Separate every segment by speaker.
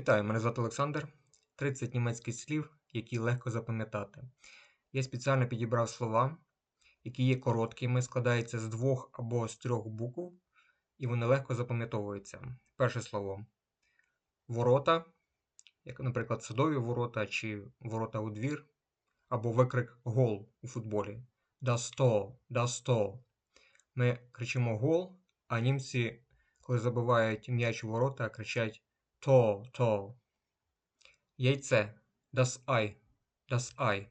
Speaker 1: Вітаю, мене звати Олександр. 30 німецьких слів, які легко запам'ятати. Я спеціально підібрав слова, які є короткими, складаються з двох або з трьох букв, і вони легко запам'ятовуються. Перше слово ворота, як, наприклад, садові ворота чи ворота у двір, або викрик гол у футболі. Das Tor, das Tor. Ми кричимо гол, а німці, коли забивають м'яч у ворота, кричать то, то. Яйце das Ei, das Ei.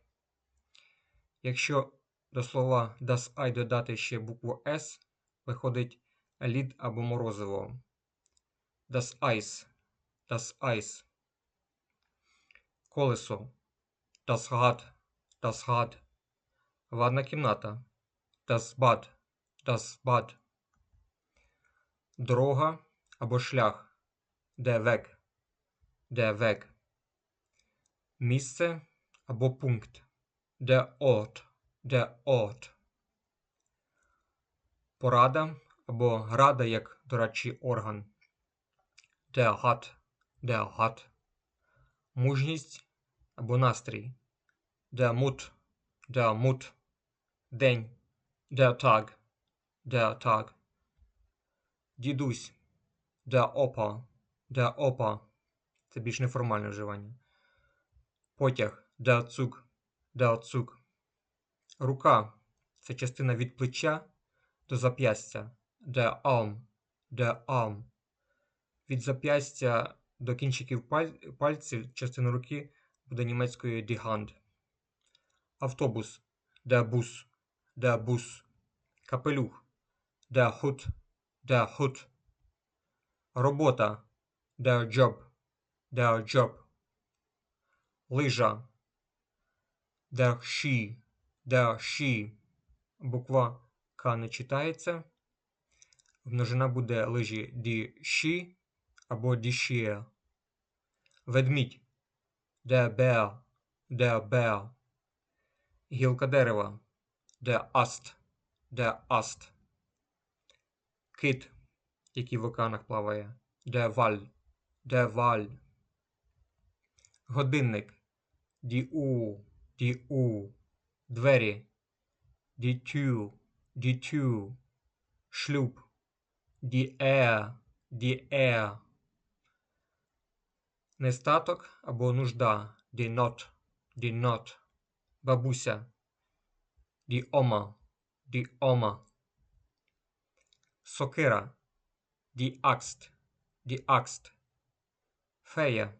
Speaker 1: Якщо до слова das Ei додати ще букву S, виходить лід або морозиво. Das Eis, das Eis. Колесо. Das Rad, das Rad. Ванна кімната. Das Bad, das Bad. Дорога або шлях. Der Weg, der Weg. Місце або пункт. Der Ort, der Ort. Порада або рада як дорадчий орган. Der Rat, der Rat. Мужність або настрій. Der Mut, der Mut. День. Der Tag, der Tag. Дідусь. Der Opa, der Opa. Це більш неформальне вживання. Потяг. Der Zug, der Zug. Рука. Це частина від плеча до зап'ястя. Der Arm, der Arm. Від зап'ястя до кінчиків паль- пальців частина руки буде німецькою die Hand. Автобус. Der Bus, der Bus. Капелюх. Der Hut, der Hut. Робота. Der Job, der Job. Лижа. Der Ski, der Ski. Буква К не читається. Множина буде лижі die Ski або die Skier. Ведмідь. Der Bär, der Bär. Гілка дерева. Der Ast, der Ast. Кит, який в океанах плаває. Der Wal, der Wal. Годинник. Die Uhr, die Uhr. Двері. Die Tür, die Tür. Шлюб. Die Ehe, die Ehe. Нестаток або нужда. Die Not, die Not. Бабуся. Die Oma, die Oma. Сокира. Die Axt, die Axt. Фея.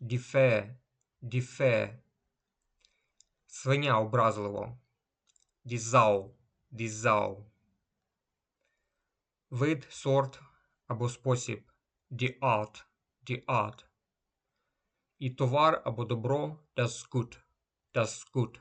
Speaker 1: Die Fee. Свиня образливо. Die Sau. Вид, сорт або спосіб. Die Art. І товар або добро das Gut, das Gut.